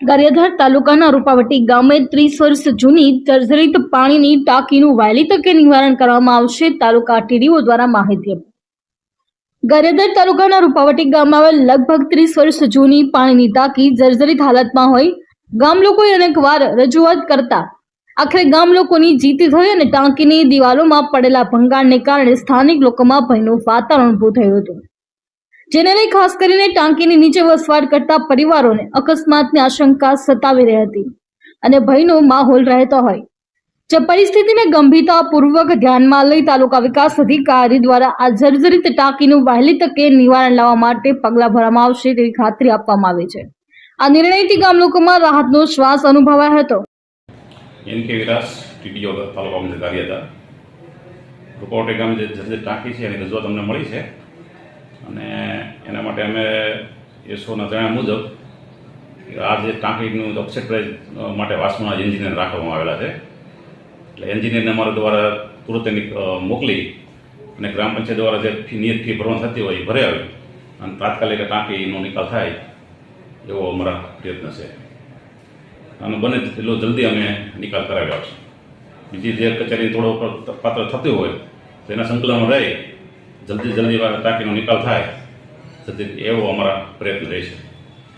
ગારિયાધાર તાલુકાના રૂપાવટી ગામે ત્રીસ વર્ષ જૂની જર્જરિત પાણીની ટાંકીનું વહેલી તકે નિવારણ કરવામાં આવશે. તાલુકા ટીડીઓ દ્વારા માહિતી ગારિયાધાર તાલુકાના રૂપાવટી ગામમાં આવેલ લગભગ ત્રીસ વર્ષ જૂની પાણીની ટાંકી જર્જરિત હાલતમાં હોય. ગામ લોકોએ અનેક વાર રજૂઆત કરતા આખરે ગામ લોકોની જીત થઈ અને ટાંકીની દિવાલોમાં પડેલા ભંગાણને કારણે સ્થાનિક લોકોમાં ભયનું વાતાવરણ ઊભું થયું હતું. જેને લઈ ખાસ કરીને ટાંકીની નીચે વસવાટ કરતા પરિવારોને અકસ્માતની આશંકા સતાવી રહી હતી અને ભયનો માહોલ રહેતો હોય. જે પરિસ્થિતિને ગંભીરતાપૂર્વક ધ્યાનમાં લઈ તાલુકા વિકાસ અધિકારી દ્વારા આ જર્જરિત ટાંકીનું વહેલી તકે નિવારણ લાવવા માટે પગલાં ભરવામાં આવશે તેવી ખાતરી આપવામાં આવી છે. આ નિર્ણયથી ગામ લોકોમાં રાહતનો શ્વાસ અનુભવાયો હતો. એન કે વિરાસ ટીડીઓ તાલુકામાં પંચાયત હતા રૂપાવટી ગામે જે ટાંકી છે એની રજૂઆત અમને મળી છે. અને એના માટે અમે એ શોના જણાવ્યા મુજબ આ જે ટાંકીનું અપસેટ પ્રાઇઝ માટે વાસમાં એન્જિનિયર રાખવામાં આવેલા છે. એટલે એન્જિનિયરને અમારા દ્વારા તુરંત એની મોકલી અને ગ્રામ પંચાયત દ્વારા જે ફી, નિયત ફી ભરવાની થતી હોય એ ભરે આવે અને તાત્કાલિક ટાંકીનો નિકાલ થાય એવો અમારા પ્રયત્ન છે. અને બને તેટલો જલ્દી અમે નિકાલ કરાવી આપશું. બીજી જે કચેરી થોડો પાત્ર થતું હોય તો એના સંકલનમાં રહી જલ્દી જલ્દી ટાંકીનો નિકાલ થાય. જલ્દી એવો અમારા પ્રયત્ન રહેશે